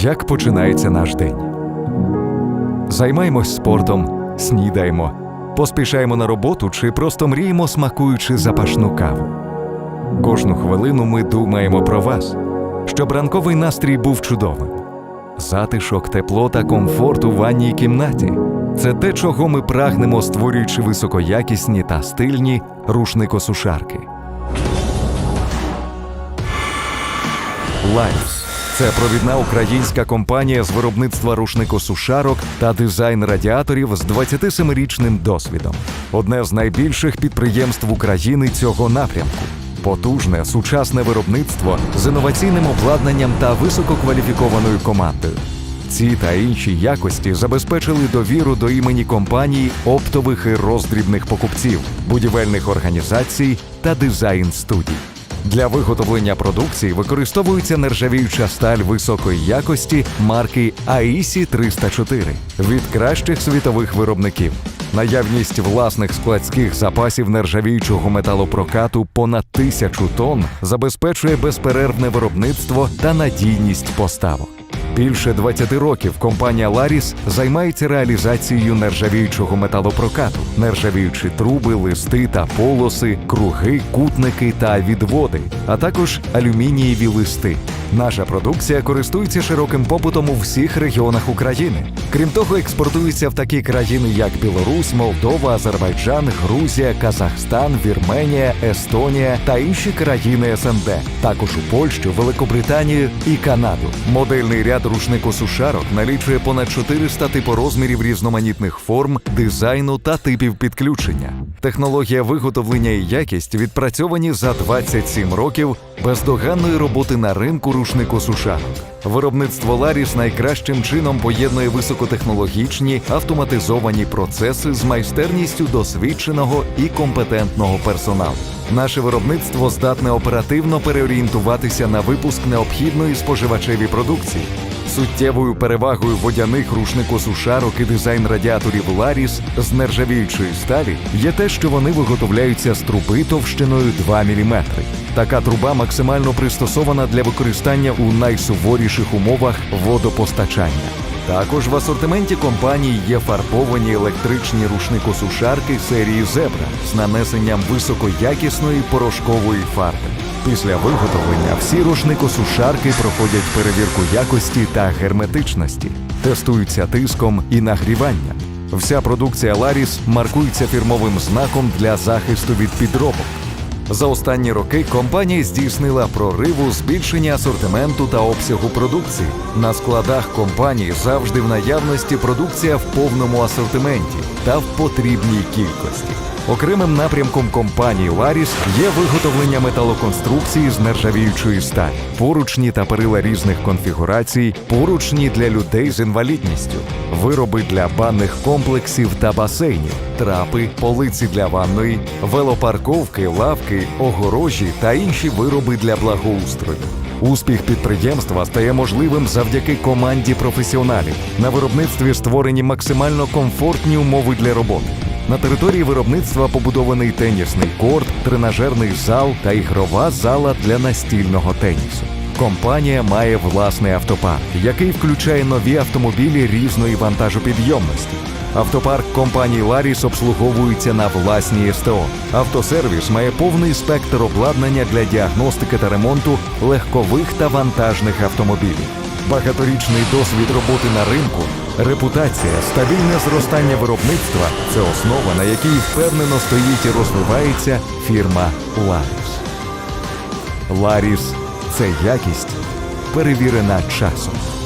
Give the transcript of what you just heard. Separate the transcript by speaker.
Speaker 1: Як починається наш день? Займаємось спортом, снідаємо, поспішаємо на роботу чи просто мріємо, смакуючи запашну каву. Кожну хвилину ми думаємо про вас, щоб ранковий настрій був чудовим. Затишок, тепло та комфорт у ванній кімнаті це те, чого ми прагнемо, створюючи високоякісні та стильні рушникосушарки. Лайфс це провідна українська компанія з виробництва рушникосушарок та дизайн радіаторів з 27-річним досвідом. Одне з найбільших підприємств України цього напрямку. Потужне сучасне виробництво з інноваційним обладнанням та висококваліфікованою командою. Ці та інші якості забезпечили довіру до імені компаній оптових і роздрібних покупців, будівельних організацій та дизайн студій. Для виготовлення продукції використовується нержавіюча сталь високої якості марки AISI 304 від кращих світових виробників. Наявність власних складських запасів нержавіючого металопрокату понад тисячу тонн забезпечує безперервне виробництво та надійність поставок. Більше 20 років компанія Ларіс займається реалізацією нержавіючого металопрокату, нержавіючі труби, листи та полоси, круги, кутники та відводи, а також алюмінієві листи. Наша продукція користується широким попитом у всіх регіонах України. Крім того, експортується в такі країни, як Білорусь, Молдова, Азербайджан, Грузія, Казахстан, Вірменія, Естонія та інші країни СНД, також у Польщу, Великобританію і Канаду. Модельний ряд рушникосушарок налічує понад 400 типорозмірів різноманітних форм, дизайну та типів підключення. Технологія виготовлення і якість відпрацьовані за 27 років бездоганної роботи на ринку рушникосушарок. Виробництво Ларіс найкращим чином поєднує високотехнологічні автоматизовані процеси з майстерністю досвідченого і компетентного персоналу. Наше виробництво здатне оперативно переорієнтуватися на випуск необхідної споживачеві продукції. Суттєвою перевагою водяних рушникосушарок і дизайн радіаторів Ларіс з нержавіючої сталі є те, що вони виготовляються з труби товщиною 2 мм. Така труба максимально пристосована для використання у найсуворіших умовах водопостачання. Також в асортименті компанії є фарбовані електричні рушникосушарки серії Зебра з нанесенням високоякісної порошкової фарби. Після виготовлення всі рушникосушарки проходять перевірку якості та герметичності, тестуються тиском і нагріванням. Вся продукція Ларіс маркується фірмовим знаком для захисту від підробок. За останні роки компанія здійснила прориву збільшення асортименту та обсягу продукції. На складах компанії завжди в наявності продукція в повному асортименті та в потрібній кількості. Окремим напрямком компанії Ларіс є виготовлення металоконструкції з нержавіючої сталі, поручні та перила різних конфігурацій, поручні для людей з інвалідністю, вироби для банних комплексів та басейнів, трапи, полиці для ванної, велопарковки, лавки, огорожі та інші вироби для благоустрою. Успіх підприємства стає можливим завдяки команді професіоналів. На виробництві створені максимально комфортні умови для роботи. На території виробництва побудований тенісний корт, тренажерний зал та ігрова зала для настільного тенісу. Компанія має власний автопарк, який включає нові автомобілі різної вантажопідйомності. Автопарк компанії Ларіс обслуговується на власній СТО. Автосервіс має повний спектр обладнання для діагностики та ремонту легкових та вантажних автомобілів. Багаторічний досвід роботи на ринку, репутація, стабільне зростання виробництва це основа, на якій впевнено стоїть і розвивається фірма Ларіс. Ларіс це якість, перевірена часом.